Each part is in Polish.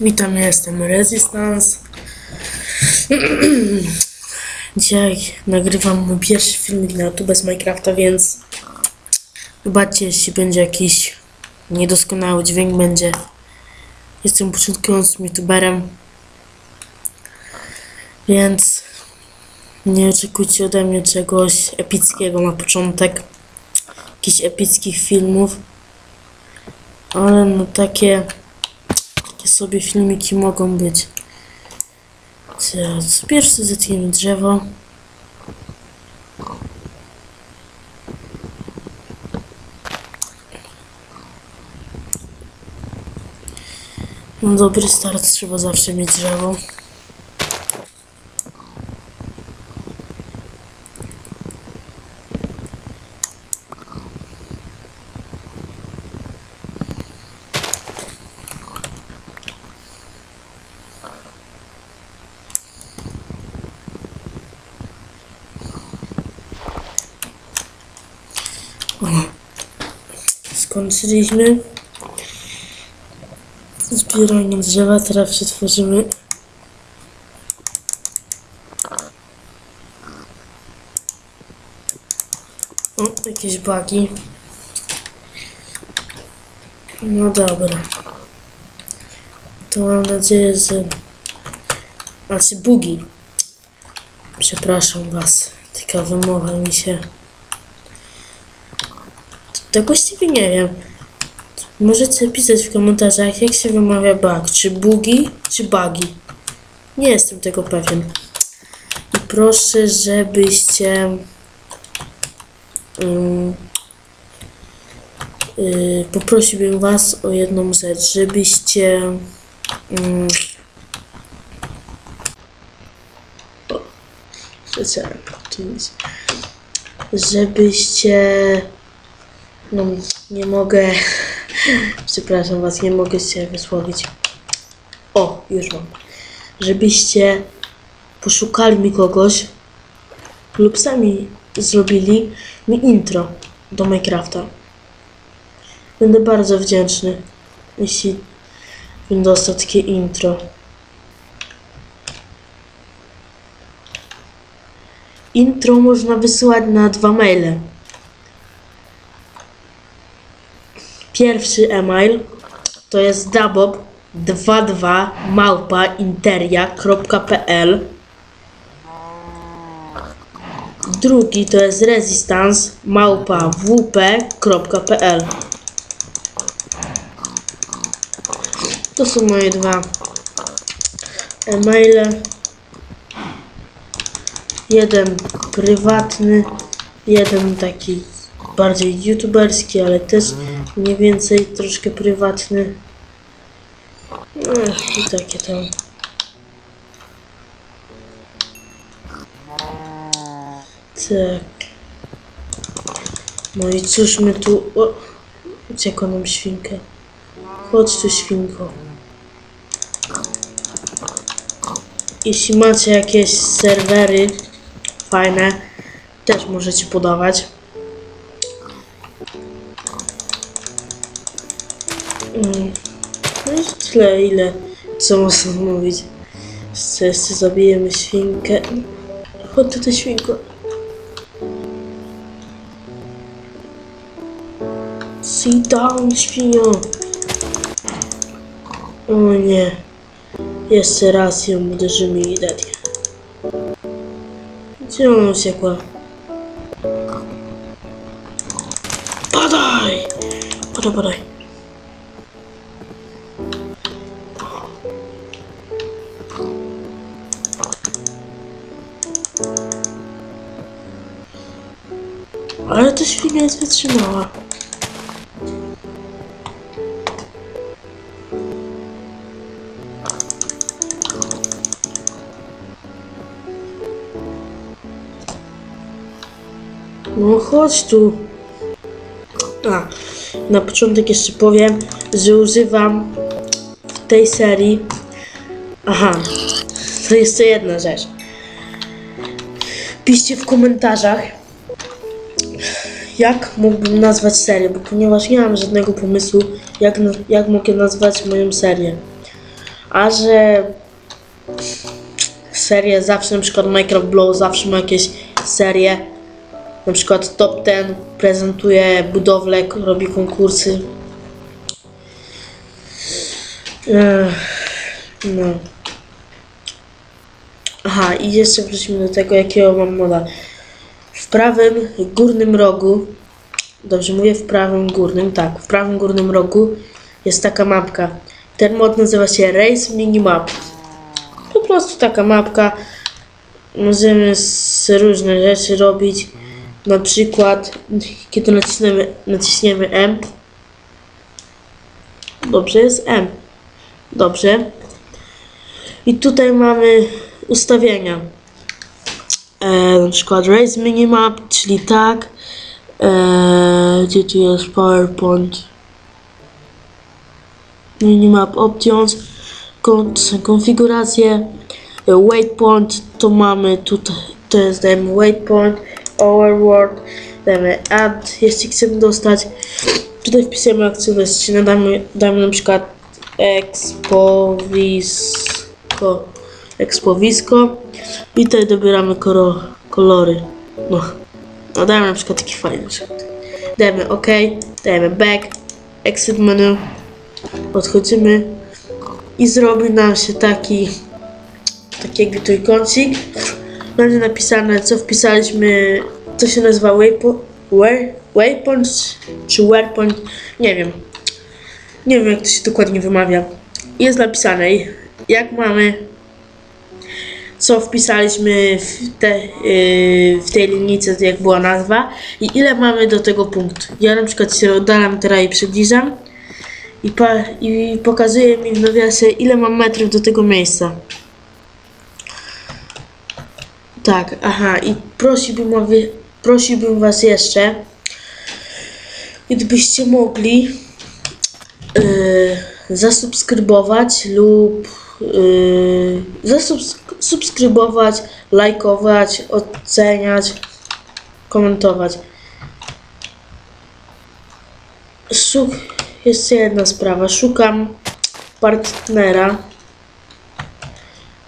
Witam, ja jestem Resistance. Dzisiaj nagrywam mój pierwszy filmik na YouTube z Minecrafta, więc wybaczcie, jeśli będzie jakiś niedoskonały dźwięk, będzie. Jestem początkującym youtuberem, więc nie oczekujcie ode mnie czegoś epickiego na początek, jakichś epickich filmów, ale no takie sobie filmiki mogą być. Co pierwszy zetniemy drzewo. No dobry start trzeba zawsze mieć drzewo. Skończyliśmy zbieranie drzewa, teraz przetworzymy o, jakieś bagi. No dobra. To mam nadzieję, że... Znaczy bugi. Przepraszam was. Taka wymowa mi się... To właściwie nie wiem. Możecie pisać w komentarzach, jak się wymawia bug. Czy bugi, czy bugi. Nie jestem tego pewien. I proszę, żebyście... Um, yy, poprosiłbym was o jedną rzecz, żebyście... Um, o, powiedzieć, żebyście... No, nie mogę. Przepraszam was, nie mogę się wysłowić. O, już mam. Żebyście poszukali mi kogoś lub sami zrobili mi intro do Minecrafta. Będę bardzo wdzięczny, jeśli bym dostał takie intro. Intro można wysyłać na dwa maile. Pierwszy e-mail to jest dabob22 małpa interia.pl Drugi to jest resistance małpa wp.pl To są moje dwa e-maile. Jeden prywatny, jeden taki bardziej youtuberski, ale też mniej więcej troszkę prywatny. Ech, I takie tam. Tak. No i cóż my tu... O, uciekła nam świnkę. Chodź tu świnko. Jeśli macie jakieś serwery fajne, też możecie podawać. No i tyle, ile co można mówić. Jeszcze zabijemy świnkę. Chodź tutaj świnko. Sit down, świnio. O nie. Jeszcze raz ją uderzymy i dednie. Gdzie ona uciekła? Padaj! Padaj, padaj. Ale ta świnia jest wytrzymała. No chodź tu. A, na początek jeszcze powiem, że używam w tej serii. Aha, to jeszcze jedna rzecz. Piszcie w komentarzach, jak mógłbym nazwać serię, bo ponieważ nie mam żadnego pomysłu, jak, jak mogę nazwać moją serię. A że serie zawsze, na przykład Minecraft Blow zawsze ma jakieś serie, na przykład Top Ten prezentuje budowlę, robi konkursy. No. Aha, i jeszcze wrócimy do tego, jakiego mam moda. W prawym górnym rogu, dobrze mówię, w prawym górnym, tak, w prawym górnym rogu jest taka mapka. Ten mod nazywa się Race Minimap. Po prostu taka mapka. Możemy z różne rzeczy robić. Na przykład, kiedy naciśniemy, naciśniemy M. Dobrze, jest M. Dobrze. I tutaj mamy ustawienia. E, na przykład Race Minimap, czyli tak. E, gdzie tu jest PowerPoint? Minimap Options. Konfiguracje. E, Waypoint to mamy tutaj. To jest dajemy waypoint, overword, dajemy add, jeśli chcemy dostać. Tutaj wpisujemy aktywność, damy, damy na przykład expowisko, expowisko i tutaj dobieramy kolory. No, no dajmy na przykład taki fajny przykład. Dajemy OK, dajemy back, exit menu, odchodzimy i zrobi nam się taki taki jakby trójkącik. Będzie napisane co wpisaliśmy, co się nazywa waypo, way, waypoint czy waypoint, nie wiem. Nie wiem jak to się dokładnie wymawia. Jest napisane jak mamy co wpisaliśmy w, te, yy, w tej linijce, jak była nazwa i ile mamy do tego punktu. Ja na przykład się oddalam teraz i przybliżam i, pa, i pokazuje mi w nawiasie ile mam metrów do tego miejsca. Tak, aha, i prosiłbym, prosiłbym Was jeszcze, gdybyście mogli yy, zasubskrybować lub yy, zasubskrybować, lajkować, oceniać, komentować. Szuk, jeszcze jedna sprawa. Szukam partnera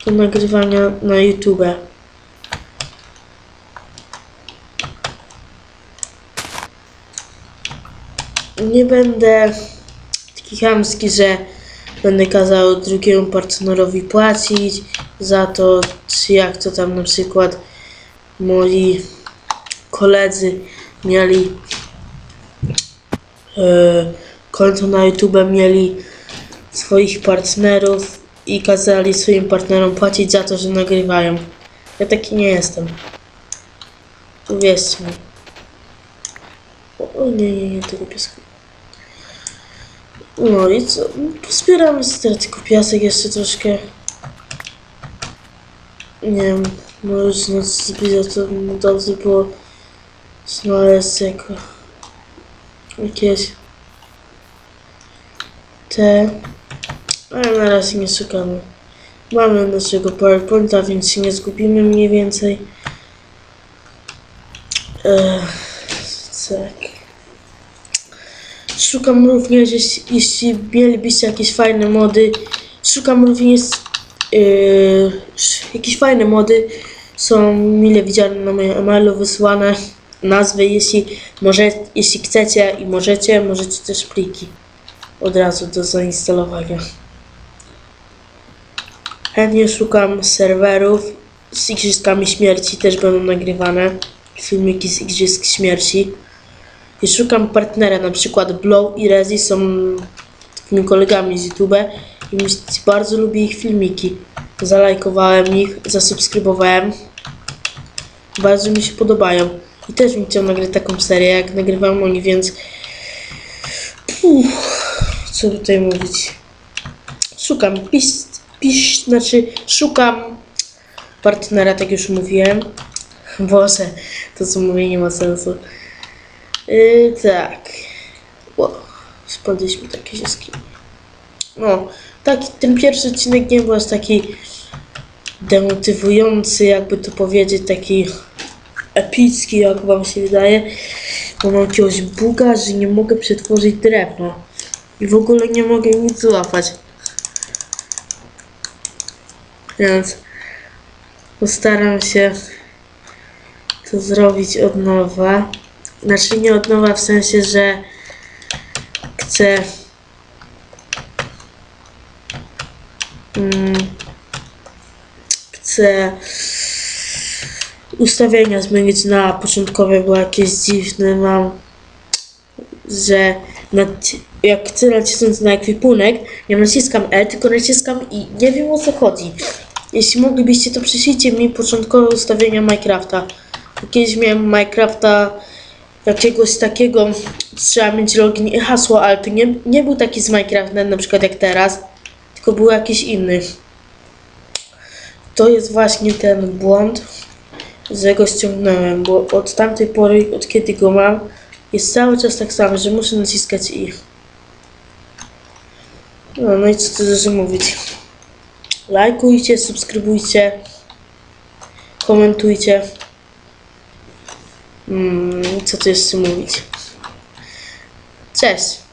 do nagrywania na YouTube. Nie będę taki chamski, że będę kazał drugiemu partnerowi płacić za to, czy jak to tam na przykład moi koledzy mieli e, konto na YouTube, mieli swoich partnerów i kazali swoim partnerom płacić za to, że nagrywają. Ja taki nie jestem. Uwierzcie mi. O, nie, nie, nie, tego pieska. No i co? Pozbieramy sobie teraz tylko piasek jeszcze troszkę. Nie wiem, może już noc zbliża, to dobrze było znaleźć jako jakieś te, ale na razie nie szukamy. Mamy naszego PowerPointa, więc się nie zgubimy mniej więcej. Ech, tak. Szukam również, jeśli, jeśli mielibyście jakieś fajne mody, szukam również yy, jakieś fajne mody, są mile widziane na moim e-mailu wysłane nazwy, jeśli, może, jeśli chcecie i możecie, możecie też pliki od razu do zainstalowania. Chętnie szukam serwerów z Igrzyskami Śmierci, też będą nagrywane filmiki z Igrzysk Śmierci. I szukam partnera, na przykład Blow i Rezi są takimi kolegami z YouTube i bardzo lubię ich filmiki. Zalajkowałem ich, zasubskrybowałem. Bardzo mi się podobają. I też bym chciał nagrać taką serię, jak nagrywam oni, więc... Uff, co tutaj mówić? Szukam, pisz, pisz, znaczy szukam partnera, tak już mówiłem. Boże, to co mówię nie ma sensu. Yy, tak. Wow, spadliśmy takie zyski. No, taki, ten pierwszy odcinek nie był aż taki demotywujący, jakby to powiedzieć, taki epicki, jak wam się wydaje. Bo mam jakiegoś buga, że nie mogę przetworzyć drewna. I w ogóle nie mogę nic złapać. Więc postaram się to zrobić od nowa. Znaczy nie od nowa w sensie, że chcę mm, chcę ustawienia zmienić na początkowe, bo jakieś dziwne mam, że naci- jak chcę nacisnąć na ekwipunek, nie naciskam E, tylko naciskam I. Nie wiem o co chodzi. Jeśli moglibyście, to przyślijcie mi początkowe ustawienia Minecrafta. Kiedyś miałem Minecrafta jakiegoś takiego, trzeba mieć login i hasło, ale to nie, nie był taki z Minecraftem na przykład jak teraz, tylko był jakiś inny. To jest właśnie ten błąd, że go ściągnąłem, bo od tamtej pory, od kiedy go mam, jest cały czas tak samo, że muszę naciskać i. No, no i co tu dużo mówić. Lajkujcie, subskrybujcie, komentujcie. Mm, co tu jeszcze mówić? Cześć!